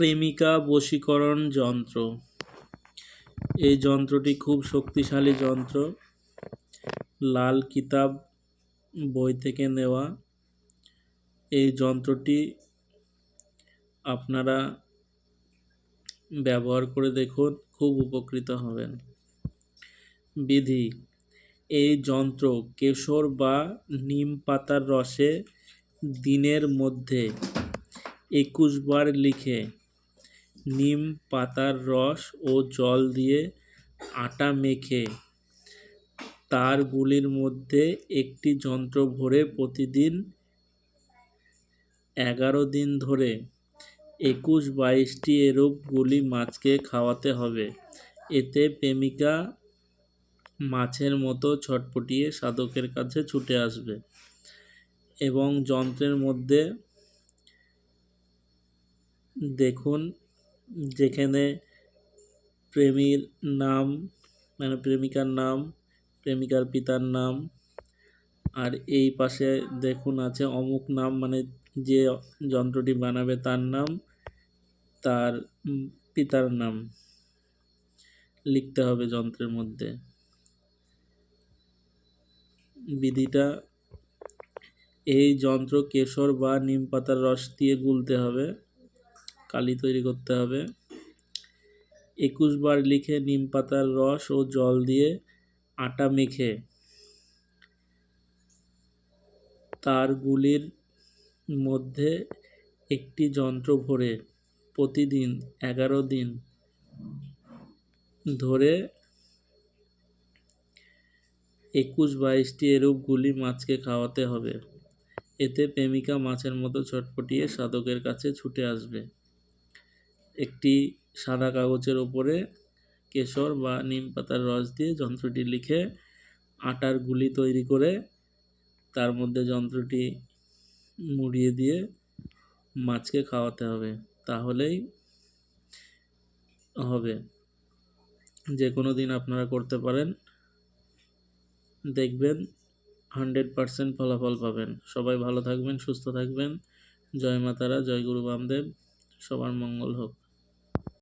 প্রেমিকা বশীকরণ যন্ত্র। এই যন্ত্রটি খুব শক্তিশালী যন্ত্র। লাল কিতাব বই থেকে নেওয়া। এই যন্ত্রটি আপনারা ব্যবহার করে দেখুন, খুব উপকৃত হবেন। বিধি, এই যন্ত্র কেশর বা নিম পাতার রসে দিনের মধ্যে একুশ বার লিখে নিম পাতার রস ও জল দিয়ে আটা মেখে তারগুলির মধ্যে একটি যন্ত্র ভরে প্রতিদিন এগারো দিন ধরে একুশ বাইশটি এরূপ গুলি মাছকে খাওয়াতে হবে। এতে প্রেমিকা মাছের মতো ছটপটিয়ে সাধকের কাছে ছুটে আসবে এবং যন্ত্রের মধ্যে দেখুন যেখানে প্রেমীর নাম মানে প্রেমিকার নাম, প্রেমিকার পিতার নাম, আর এই পাশে দেখুন আছে অমুক নাম মানে যে যন্ত্রটি বানাবে তার নাম, তার পিতার নাম লিখতে হবে যন্ত্রের মধ্যে। বিধিটা, এই যন্ত্র কেশর বা নিম পাতার রস দিয়ে গুলতে হবে। কালি তৈরি করতে হবে। একুশ বার লিখে নিম পাতার রস ও জল দিয়ে আটা মেখে তারগুলির মধ্যে একটি যন্ত্র ভরে প্রতিদিন এগারো দিন ধরে একুশ বাইশটি এরূপ গুলি মাছকে খাওয়াতে হবে। এতে প্রেমিকা মাছের মতো ছটপটিয়ে সাধকের কাছে ছুটে আসবে। একটি সাদা কাগজের ওপরে কেশর বা নিম পাতার রস দিয়ে যন্ত্রটি লিখে আটার গুলি তৈরি করে তার মধ্যে যন্ত্রটি মুড়িয়ে দিয়ে মাছকে খাওয়াতে হবে। তাহলেই হবে। যে কোনো দিন আপনারা করতে পারেন। দেখবেন হান্ড্রেড পারসেন্ট ফলাফল পাবেন। সবাই ভালো থাকবেন, সুস্থ থাকবেন। জয় মাতারা, জয় গুরু বামদেব। সবার মঙ্গল হোক।